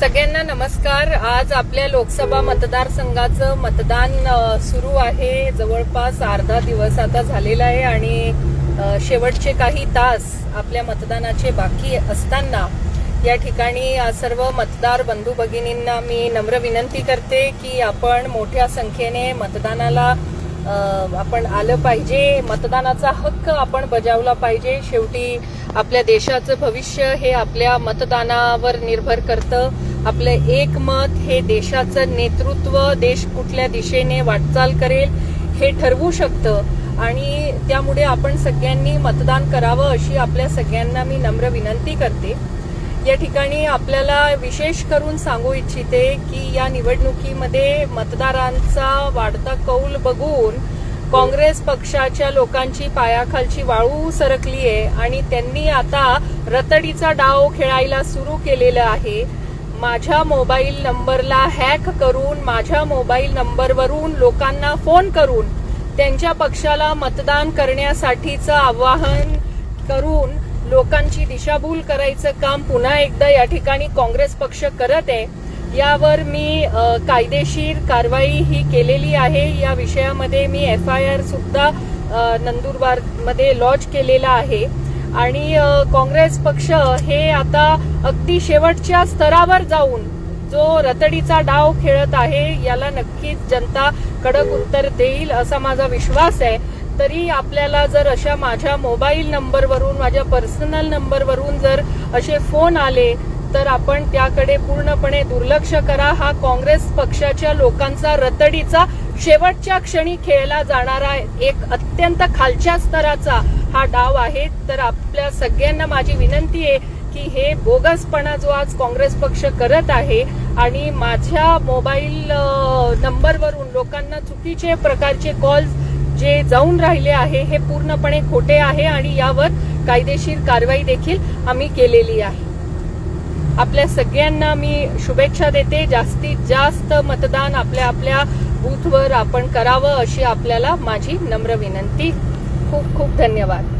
सगळ्यांना नमस्कार. आज आपल्या लोकसभा मतदारसंघाचं मतदान सुरू आहे. जवळपास अर्धा दिवस आता झालेला आहे आणि शेवटचे काही तास आपल्या मतदानाचे बाकी असताना या ठिकाणी सर्व मतदार बंधू भगिनींना मी नम्र विनंती करते की आपण मोठ्या संख्येने मतदानाला आपण आलं पाहिजे मतदानाचा हक्क आपण बजावला पाहिजे. शेवटी आपल्या देशाचं भविष्य हे आपल्या मतदानावर निर्भर करतं. आपलं एक मत हे देशाचं नेतृत्व देश कुठल्या दिशेने वाटचाल करेल हे ठरवू शकतं. आणि त्यामुळे आपण सगळ्यांनी मतदान करावं अशी आपल्या सगळ्यांना मी नम्र विनंती करते. या ठिकाणी आपल्याला विशेष करून सांगू इच्छिते की या निवडणुकीमध्ये मतदारांचा वाढता कौल बघून काँग्रेस पक्षाच्या लोकांची पायाखालची वाळू सरकली आहे आणि त्यांनी आता रतडीचा डाव खेळायला सुरू केलेला आहे. माझ्या मोबाईल नंबरला हॅक करून माझ्या मोबाईल नंबरवरून लोकांना फोन करून त्यांच्या पक्षाला मतदान करण्यासाठीचं आवाहन करून लोकांची दिशाभूल करायचं काम पुन्हा एकदा या ठिकाणी काँग्रेस पक्ष करत आहे. यावर मी कायदेशीर कारवाई ही केलेली आहे. या विषयामध्ये मी एफ आय आर सुद्धा नंदुरबारमध्ये लॉन्च केलेला आहे. आणि काँग्रेस पक्ष हे आता अगदी शेवटच्या स्तरावर जाऊन जो रतडीचा डाव खेळत आहे याला नक्कीच जनता कडक उत्तर देईल असा माझा विश्वास आहे. तरी आपल्याला जर अशा माझ्या मोबाईल नंबरवरून माझ्या पर्सनल नंबरवरून जर असे फोन आले तर आपण त्याकडे पूर्णपणे दुर्लक्ष करा. हा काँग्रेस पक्षाच्या लोकांचा रतडीचा शेवटच्या क्षणी खेळला जाणारा एक अत्यंत खालच्या स्तराचा हा डाव आहे. तर आपल्या सगळ्यांना माझी विनंती आहे की हे बोगसपणा जो आज काँग्रेस पक्ष करत आहे आणि माझ्या मोबाईल नंबरवरून लोकांना चुकीचे प्रकारचे कॉल्स जे जाऊन राहिले आहे हे पूर्णपणे खोटे आहे आणि यावर कायदेशीर कारवाई देखील आम्ही केलेली आहे. आपल्या सगळ्यांना मी शुभेच्छा देते. जास्तीत जास्त मतदान आपल्या आपल्या बूथवर आपण करावं अशी आपल्याला माझी नम्र विनंती. खूप खूप धन्यवाद.